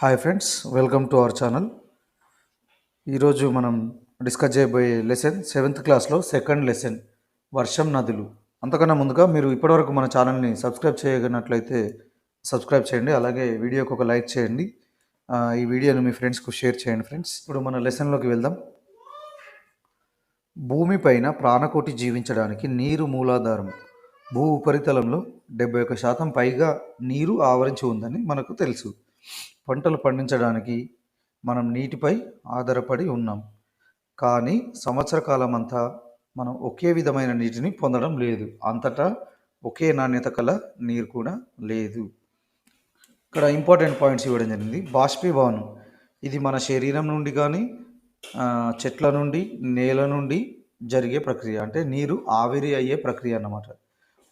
Hi friends welcome to our channel ఈరోజు మనం discuss చేయబోయే లెసన్ సెవెంత్ క్లాస్లో సెకండ్ లెసన్ వర్షం నదులు. అంతకన్నా ముందుగా మీరు ఇప్పటివరకు మన ఛానల్ని సబ్స్క్రైబ్ చేయగలిగినట్లయితే సబ్స్క్రైబ్ చేయండి అలాగే వీడియోకి ఒక లైక్ చేయండి. ఈ వీడియోని మీ ఫ్రెండ్స్కు షేర్ చేయండి ఫ్రెండ్స్ ఇప్పుడు మన లెసన్లోకి వెళ్దాం. భూమిపైన ప్రాణకోటి జీవించడానికి నీరు మూలాధారం. భూ ఉపరితలంలో డెబ్బై ఒక శాతం పైగా నీరు ఆవరించి ఉందని మనకు తెలుసు. పంటలు పండించడానికి మనం నీటిపై ఆధారపడి ఉన్నాం. కానీ సంవత్సర కాలం అంతా మనం ఒకే విధమైన నీటిని పొందడం లేదు. అంతటా ఒకే నాణ్యత కల నీరు కూడా లేదు. ఇక్కడ ఇంపార్టెంట్ పాయింట్స్ ఇవ్వడం జరిగింది. బాష్పీభవనం. ఇది మన శరీరం నుండి కానీ చెట్ల నుండి నేల నుండి జరిగే ప్రక్రియ. అంటే నీరు ఆవిరి అయ్యే ప్రక్రియ అన్నమాట.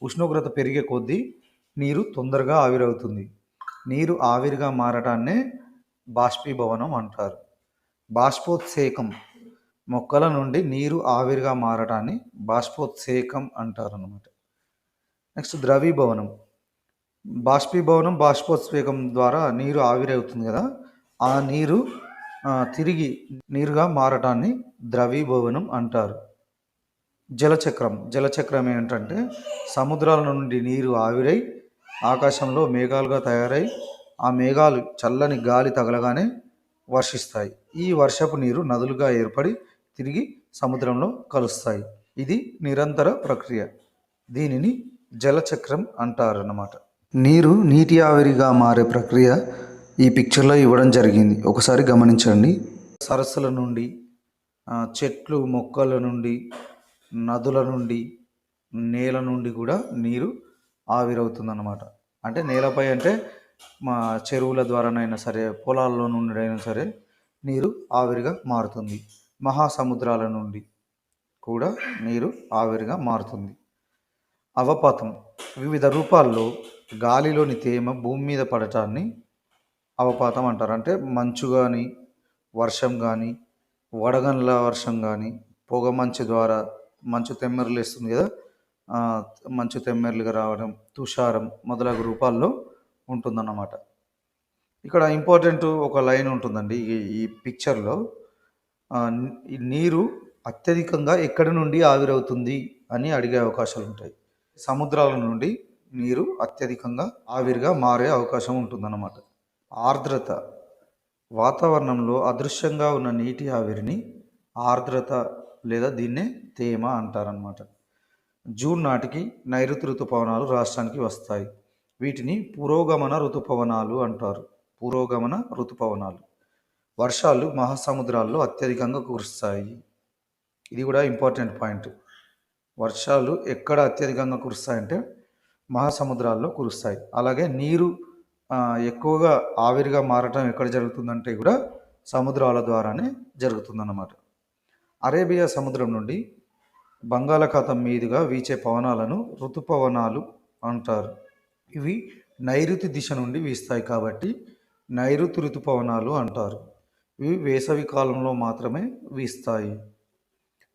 ఉష్ణోగ్రత పెరిగే కొద్దీ నీరు తొందరగా ఆవిరవుతుంది. నీరు ఆవిరిగా మారటాన్నే బాష్పీభవనం అంటారు. బాష్పోత్సేకం మొక్కల నుండి నీరు ఆవిరిగా మారటాన్ని బాష్పోత్సేకం అంటారు అన్నమాట నెక్స్ట్ ద్రవీభవనం. బాష్పీభవనం బాష్పోత్సేకం ద్వారా నీరు ఆవిరవుతుంది కదా ఆ నీరు తిరిగి నీరుగా మారటాన్ని ద్రవీభవనం అంటారు. జలచక్రం. జలచక్రం ఏంటంటే సముద్రాల నుండి నీరు ఆవిరై ఆకాశంలో మేఘాలుగా తయారై ఆ మేఘాలు చల్లని గాలి తగలగానే వర్షిస్తాయి. ఈ వర్షపు నీరు నదులుగా ఏర్పడి తిరిగి సముద్రంలో కలుస్తాయి. ఇది నిరంతర ప్రక్రియ. దీనిని జలచక్రం అంటారు అన్నమాట నీరు నీటి ఆవిరిగా మారే ప్రక్రియ ఈ పిక్చర్లో ఇవ్వడం జరిగింది. ఒకసారి గమనించండి. సరస్సుల నుండి చెట్లు మొక్కల నుండి నదుల నుండి నేల నుండి కూడా నీరు ఆవిరవుతుందన్నమాట. అంటే నేలపై అంటే మా చెరువుల ద్వారానైనా సరే పొలాల్లో నుండి అయినా సరే నీరు ఆవిరిగా మారుతుంది. మహాసముద్రాల నుండి కూడా నీరు ఆవిరిగా మారుతుంది. అవపాతం. వివిధ రూపాల్లో గాలిలోని తేమ భూమి మీద పడటాన్ని అవపాతం అంటారు. అంటే మంచు కానీ వర్షం కానీ వడగండ్ల వర్షం కానీ పొగ మంచు ద్వారా మంచు తెమ్మెరలు వేస్తుంది కదా మంచు తెమ్మెర్లుగా రావడం తుషారం మొదలగు రూపాల్లో ఉంటుందన్నమాట. ఇక్కడ ఇంపార్టెంట్ ఒక లైన్ ఉంటుందండి ఈ ఈ పిక్చర్లో. నీరు అత్యధికంగా ఎక్కడి నుండి ఆవిరవుతుంది అని అడిగే అవకాశాలు ఉంటాయి సముద్రాల నుండి నీరు అత్యధికంగా ఆవిరిగా మారే అవకాశం ఉంటుందన్నమాట. ఆర్ద్రత వాతావరణంలో అదృశ్యంగా ఉన్న నీటి ఆవిరిని ఆర్ద్రత లేదా దీన్నే తేమ అంటారనమాట జూన్ నాటికి నైరుతి ఋతుపవనాలు రాష్ట్రానికి వస్తాయి. వీటిని పురోగమన ఋతుపవనాలు అంటారు. పురోగమన ఋతుపవనాలు. వర్షాలు మహాసముద్రాల్లో అత్యధికంగా కురుస్తాయి. ఇది కూడా ఇంపార్టెంట్ పాయింట్. వర్షాలు ఎక్కడ అత్యధికంగా కురుస్తాయంటే మహాసముద్రాల్లో కురుస్తాయి. అలాగే నీరు ఎక్కువగా ఆవిరిగా మారటం ఎక్కడ జరుగుతుందంటే కూడా సముద్రాల ద్వారానే జరుగుతుందన్నమాట. అరేబియా సముద్రం నుండి బంగాళాఖాతం మీదుగా వీచే పవనాలను ఋతుపవనాలు అంటారు. ఇవి నైరుతి దిశ నుండి వీస్తాయి కాబట్టి నైరుతి ఋతుపవనాలు అంటారు. ఇవి వేసవి కాలంలో మాత్రమే వీస్తాయి.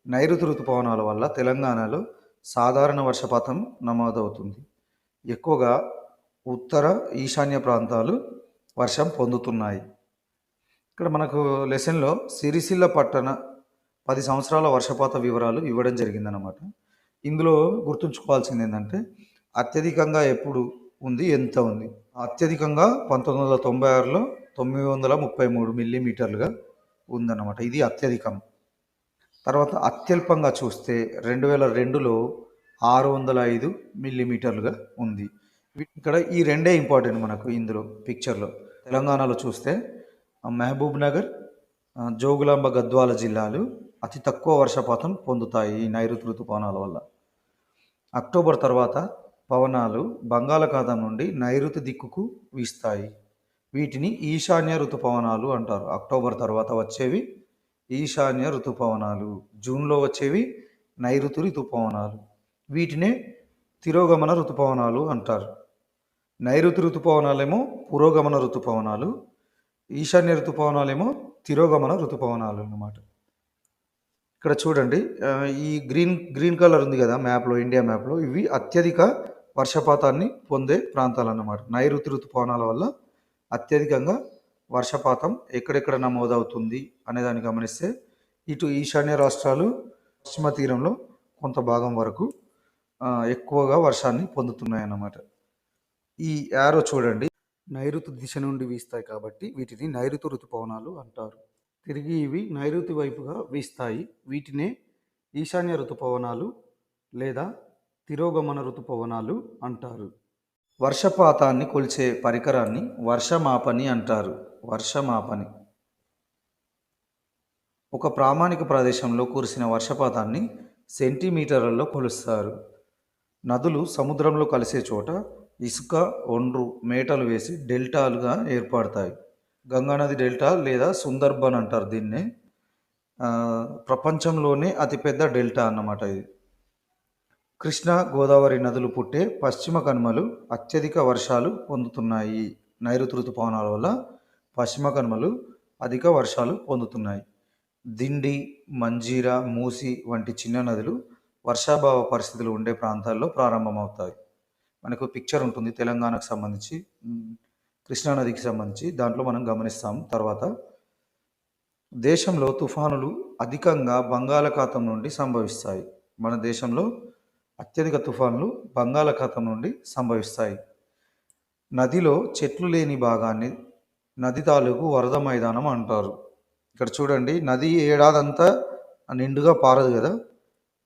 నైరుతి ఋతుపవనాల వల్ల తెలంగాణలో సాధారణ వర్షపాతం నమోదవుతుంది. ఎక్కువగా ఉత్తర ఈశాన్య ప్రాంతాలు వర్షం పొందుతున్నాయి. ఇక్కడ మనకు లెసన్లో సిరిసిల్ల పట్టణ పది సంవత్సరాల వర్షపాత వివరాలు ఇవ్వడం జరిగిందనమాట ఇందులో గుర్తుంచుకోవాల్సింది ఏంటంటే అత్యధికంగా ఎప్పుడు ఉంది ఎంత ఉంది? అత్యధికంగా పంతొమ్మిది వందల తొంభై ఆరులో తొమ్మిది వందల ముప్పై మూడు మిల్లీమీటర్లుగా ఉందన్నమాట. ఇది అత్యధికం. తర్వాత అత్యల్పంగా చూస్తే రెండు వేల రెండులో ఆరు వందల ఐదు మిల్లీమీటర్లుగా ఉంది. ఇక్కడ ఈ రెండే ఇంపార్టెంట్ మనకు ఇందులో పిక్చర్లో. తెలంగాణలో చూస్తే మహబూబ్ నగర్ జోగులాంబ గద్వాల జిల్లాలు అతి తక్కువ వర్షపాతం పొందుతాయి ఈ నైరుతి ఋతుపవనాల వల్ల. అక్టోబర్ తర్వాత పవనాలు బంగాళాఖాతం నుండి నైరుతి దిక్కుకు వీస్తాయి. వీటిని ఈశాన్య ఋతుపవనాలు అంటారు. అక్టోబర్ తర్వాత వచ్చేవి ఈశాన్య ఋతుపవనాలు జూన్లో వచ్చేవి నైరుతి ఋతుపవనాలు వీటినే తిరోగమన ఋతుపవనాలు అంటారు. నైరుతి ఋతుపవనాలేమో పురోగమన ఋతుపవనాలు ఈశాన్య ఋతుపవనాలేమో తిరోగమన ఋతుపవనాలు అన్నమాట. ఇక్కడ చూడండి ఈ గ్రీన్ గ్రీన్ కలర్ ఉంది కదా మ్యాప్లో ఇండియా మ్యాప్లో. ఇవి అత్యధిక వర్షపాతాన్ని పొందే ప్రాంతాలు అన్నమాట నైరుతి ఋతుపవనాల వల్ల అత్యధికంగా వర్షపాతం ఎక్కడెక్కడ నమోదవుతుంది అనే దాన్ని గమనిస్తే ఇటు ఈశాన్య రాష్ట్రాలు పశ్చిమ తీరంలో కొంత భాగం వరకు ఎక్కువగా వర్షాన్ని పొందుతున్నాయి అన్నమాట ఈ యారో చూడండి నైరుతి దిశ నుండి వీస్తాయి కాబట్టి వీటిని నైరుతి ఋతుపవనాలు అంటారు. తిరిగి ఇవి నైరుతి వైపుగా వీస్తాయి. వీటినే ఈశాన్య ఋతుపవనాలు లేదా తిరోగమన ఋతుపవనాలు అంటారు. వర్షపాతాన్ని కొలిచే పరికరాన్ని వర్షమాపని అంటారు. వర్షమాపని. ఒక ప్రామాణిక ప్రదేశంలో కురిసిన వర్షపాతాన్ని సెంటీమీటర్లలో కొలుస్తారు. నదులు సముద్రంలో కలిసే చోట ఇసుక ఒండ్రు మేటలు వేసి డెల్టాలుగా ఏర్పడతాయి. గంగానది డెల్టా లేదా సుందర్బన్ అంటారు దీన్నే. ప్రపంచంలోనే అతిపెద్ద డెల్టా అన్నమాట ఇది. కృష్ణా గోదావరి నదులు పుట్టే పశ్చిమ కనుమలు అత్యధిక వర్షాలు పొందుతున్నాయి. నైరుతి ఋతుపవనాల వల్ల పశ్చిమ కనుమలు అధిక వర్షాలు పొందుతున్నాయి. దిండి మంజీరా మూసి వంటి చిన్న నదులు వర్షాభావ పరిస్థితులు ఉండే ప్రాంతాల్లో ప్రారంభమవుతాయి. మనకు పిక్చర్ ఉంటుంది తెలంగాణకు సంబంధించి. కృష్ణానదికి కృష్ణా నదికి సంబంధించి దాంట్లో మనం గమనిస్తాం తర్వాత దేశంలో తుఫానులు అధికంగా బంగాళాఖాతం నుండి సంభవిస్తాయి. మన దేశంలో అత్యధిక తుఫాన్లు బంగాళాఖాతం నుండి సంభవిస్తాయి. నదిలో చెట్లు లేని భాగాన్ని నది తాలూకు వరద మైదానం అంటారు. ఇక్కడ చూడండి నది ఏడాదంతా నిండుగా పారదు కదా.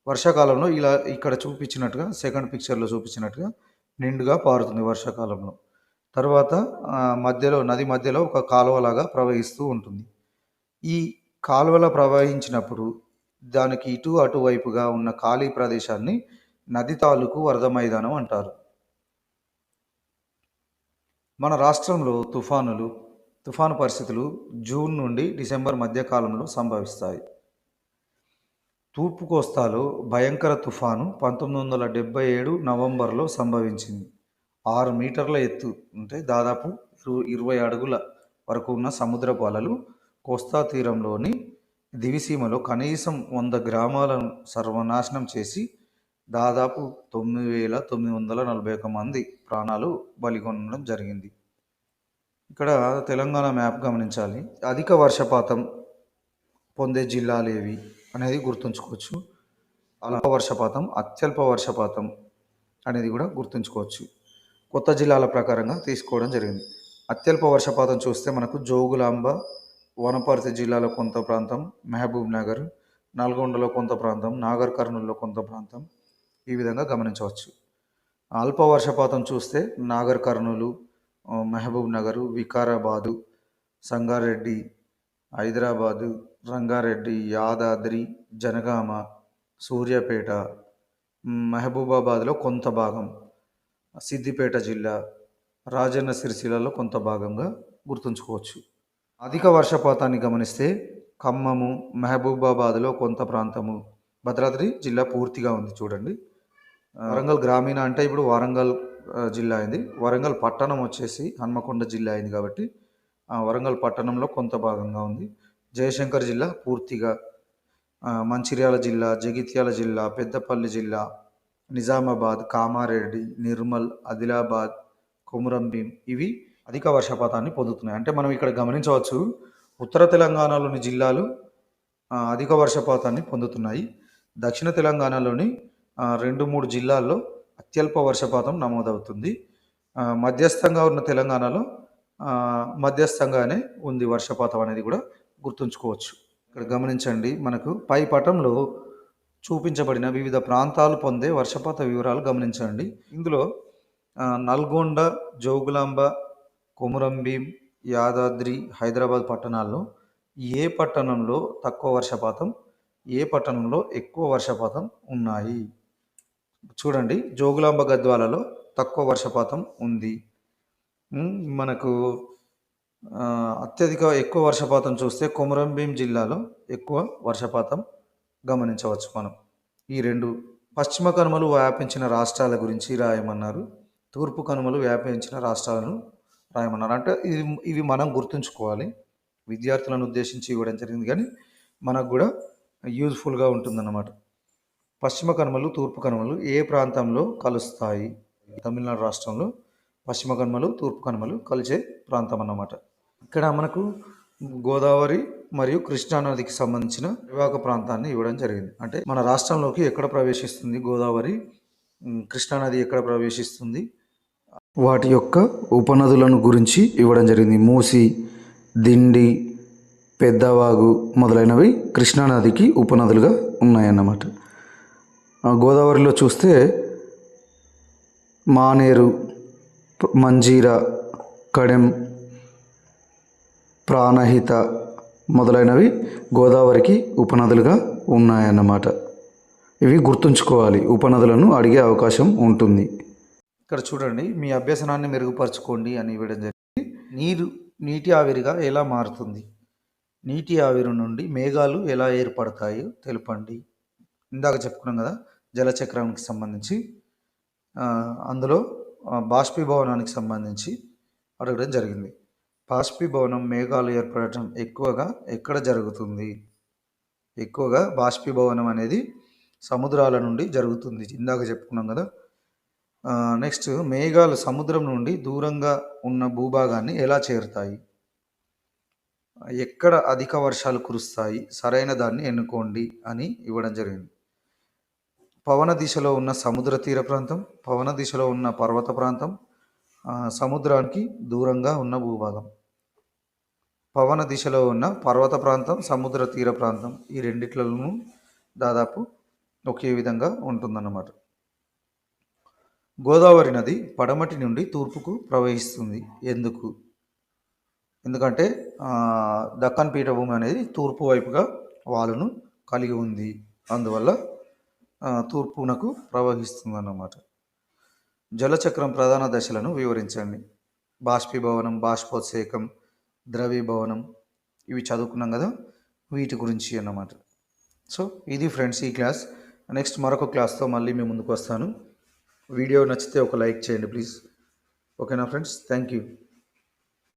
వర్షాకాలంలో ఇలా ఇక్కడ చూపించినట్టుగా సెకండ్ పిక్చర్లో చూపించినట్టుగా నిండుగా పారుతుంది వర్షాకాలంలో. తర్వాత మధ్యలో నది మధ్యలో ఒక కాలువలాగా ప్రవహిస్తూ ఉంటుంది. ఈ కాలువల ప్రవహించినప్పుడు దానికి ఇటు అటువైపుగా ఉన్న ఖాళీ ప్రదేశాన్ని నది తాలూకు వరద మైదానం అంటారు. మన రాష్ట్రంలో తుఫానులు తుఫాను పరిస్థితులు జూన్ నుండి డిసెంబర్ మధ్యకాలంలో సంభవిస్తాయి. తూర్పు కోస్తాలో భయంకర తుఫాను పంతొమ్మిది వందల డెబ్బై ఏడు నవంబర్లో సంభవించింది. ఆరు మీటర్ల ఎత్తు అంటే దాదాపు ఇరు- ఇరవై అడుగుల వరకు ఉన్న సముద్రపు అలలు కోస్తా తీరంలోని దివిసీమలో కనీసం వంద గ్రామాలను సర్వనాశనం చేసి దాదాపు తొమ్మిది వేల తొమ్మిది వందల నలభై ఒక మంది ప్రాణాలు బలిగొనడం జరిగింది. ఇక్కడ తెలంగాణ మ్యాప్ గమనించాలి. అధిక వర్షపాతం పొందే జిల్లాలు ఏవి అనేది గుర్తుంచుకోవచ్చు. అల్ప వర్షపాతం అత్యల్ప వర్షపాతం అనేది కూడా గుర్తుంచుకోవచ్చు. కొత్త జిల్లాల ప్రకారంగా తీసుకోవడం జరిగింది. అత్యల్ప వర్షపాతం చూస్తే మనకు జోగులాంబ వనపర్తి జిల్లాలో కొంత ప్రాంతం మహబూబ్ నగర్ నల్గొండలో కొంత ప్రాంతం నాగర్ కర్నూలులో కొంత ప్రాంతం ఈ విధంగా గమనించవచ్చు. అల్ప వర్షపాతం చూస్తే నాగర్ కర్నూలు మహబూబ్ నగరు వికారాబాదు సంగారెడ్డి హైదరాబాదు రంగారెడ్డి యాదాద్రి జనగామ సూర్యాపేట మహబూబాబాద్లో కొంత భాగం సిద్దిపేట జిల్లా రాజన్న సిరిసిల్లలో కొంత భాగంగా గుర్తుంచుకోవచ్చు. అధిక వర్షపాతాన్ని గమనిస్తే ఖమ్మము మహబూబాబాద్లో కొంత ప్రాంతము భద్రాద్రి జిల్లా పూర్తిగా ఉంది చూడండి. వరంగల్ గ్రామీణ అంటే ఇప్పుడు వరంగల్ జిల్లా అయింది. వరంగల్ పట్టణం వచ్చేసి హన్మకొండ జిల్లా అయింది కాబట్టి ఆ, వరంగల్ పట్టణంలో కొంత భాగంగా ఉంది. జయశంకర్ జిల్లా పూర్తిగా మంచిర్యాల జిల్లా జగిత్యాల జిల్లా పెద్దపల్లి జిల్లా నిజామాబాద్ కామారెడ్డి నిర్మల్ ఆదిలాబాద్ కొమురంభీం ఇవి అధిక వర్షపాతాన్ని పొందుతున్నాయి. అంటే మనం ఇక్కడ గమనించవచ్చు ఉత్తర తెలంగాణలోని జిల్లాలు అధిక వర్షపాతాన్ని పొందుతున్నాయి. దక్షిణ తెలంగాణలోని రెండు మూడు జిల్లాల్లో అత్యల్ప వర్షపాతం నమోదవుతుంది. మధ్యస్థంగా ఉన్న తెలంగాణలో మధ్యస్థంగానే ఉంది వర్షపాతం అనేది కూడా గుర్తుంచుకోవచ్చు. ఇక్కడ గమనించండి మనకు పై పటంలో చూపించబడిన వివిధ ప్రాంతాలు పొందే వర్షపాత వివరాలు గమనించండి. ఇందులో నల్గొండ జోగులాంబ కొమురంభీం యాదాద్రి హైదరాబాద్ పట్టణాల్లో ఏ పట్టణంలో తక్కువ వర్షపాతం ఏ పట్టణంలో ఎక్కువ వర్షపాతం ఉన్నాయి? చూడండి జోగులాంబ గద్వాలలో తక్కువ వర్షపాతం ఉంది. మనకు అత్యధిక ఎక్కువ వర్షపాతం చూస్తే కొమరంభీం జిల్లాలో ఎక్కువ వర్షపాతం గమనించవచ్చు మనం ఈ రెండు పశ్చిమ కనుమలు వ్యాపించిన రాష్ట్రాల గురించి రాయమన్నారు. తూర్పు కనుమలు వ్యాపించిన రాష్ట్రాలను రాయమన్నారు. అంటే ఇది ఇవి మనం గుర్తుంచుకోవాలి. విద్యార్థులను ఉద్దేశించి ఇవ్వడం జరిగింది కానీ మనకు కూడా యూజ్ఫుల్గా ఉంటుందన్నమాట. పశ్చిమ కనుమలు తూర్పు కనుమలు ఏ ప్రాంతంలో కలుస్తాయి? తమిళనాడు రాష్ట్రంలో పశ్చిమ కనుమలు తూర్పు కనుమలు కలిసే ప్రాంతం అన్నమాట ఇక్కడ మనకు గోదావరి మరియు కృష్ణా నదికి సంబంధించిన వివాహ ప్రాంతాన్ని ఇవ్వడం జరిగింది. అంటే మన రాష్ట్రంలోకి ఎక్కడ ప్రవేశిస్తుంది గోదావరి? కృష్ణానది కృష్ణా నది ఎక్కడ ప్రవేశిస్తుంది? వాటి యొక్క ఉపనదులను గురించి ఇవ్వడం జరిగింది. మూసి దిండి పెద్దవాగు మొదలైనవి కృష్ణా నదికి ఉపనదులుగా ఉన్నాయన్నమాట. గోదావరిలో చూస్తే మానేరు మంజీరా మంజీర కడెం ప్రాణహిత మొదలైనవి గోదావరికి ఉపనదులుగా ఉన్నాయన్నమాట. ఇవి గుర్తుంచుకోవాలి. ఉపనదులను అడిగే అవకాశం ఉంటుంది. ఇక్కడ చూడండి మీ అభ్యసనాన్ని మెరుగుపరచుకోండి అని ఇవ్వడం జరిగింది. నీరు నీటి ఆవిరిగా ఎలా మారుతుంది? నీటి ఆవిరి నుండి మేఘాలు ఎలా ఏర్పడతాయో తెలుపండి. ఇందాక చెప్పుకున్నాం కదా జలచక్రానికి సంబంధించి. అందులో బాష్పీభవనానికి సంబంధించి అడగడం జరిగింది. బాష్పీభవనం మేఘాలు ఏర్పడటం ఎక్కువగా ఎక్కడ జరుగుతుంది? ఎక్కువగా బాష్పీభవనం అనేది సముద్రాల నుండి జరుగుతుంది. ఇందాక చెప్పుకున్నాం కదా. నెక్స్ట్ మేఘాలు సముద్రం నుండి దూరంగా ఉన్న భూభాగాన్ని ఎలా చేరుతాయి? ఎక్కడ అధిక వర్షాలు కురుస్తాయి? సరైన దాన్ని ఎన్నుకోండి అని ఇవ్వడం జరిగింది. పవన దిశలో ఉన్న సముద్ర తీర ప్రాంతం పవన దిశలో ఉన్న పర్వత ప్రాంతం సముద్రానికి దూరంగా ఉన్న భూభాగం. పవన దిశలో ఉన్న పర్వత ప్రాంతం సముద్ర తీర ప్రాంతం ఈ రెండిట్లలోనూ దాదాపు ఒకే విధంగా ఉంటుందన్నమాట. గోదావరి నది పడమటి నుండి తూర్పుకు ప్రవహిస్తుంది. ఎందుకు? ఎందుకంటే దక్కన్ పీఠభూమి అనేది తూర్పు వైపుగా వాలును కలిగి ఉంది. అందువల్ల తూర్పునకు ప్రవహిస్తుంది అన్నమాట జలచక్రం ప్రధాన దశలను వివరించండి. బాష్పీభవనం బాష్పోత్సేకం ద్రవీభవనం ఇవి చదువుకున్నాం కదా వీటి గురించి అన్నమాట. సో ఇది ఫ్రెండ్స్ ఈ క్లాస్. నెక్స్ట్ మరొక క్లాస్తో మళ్ళీ మేము ముందుకు వస్తాను. వీడియో నచ్చితే ఒక లైక్ చేయండి ప్లీజ్. ఓకేనా ఫ్రెండ్స్? Thank you.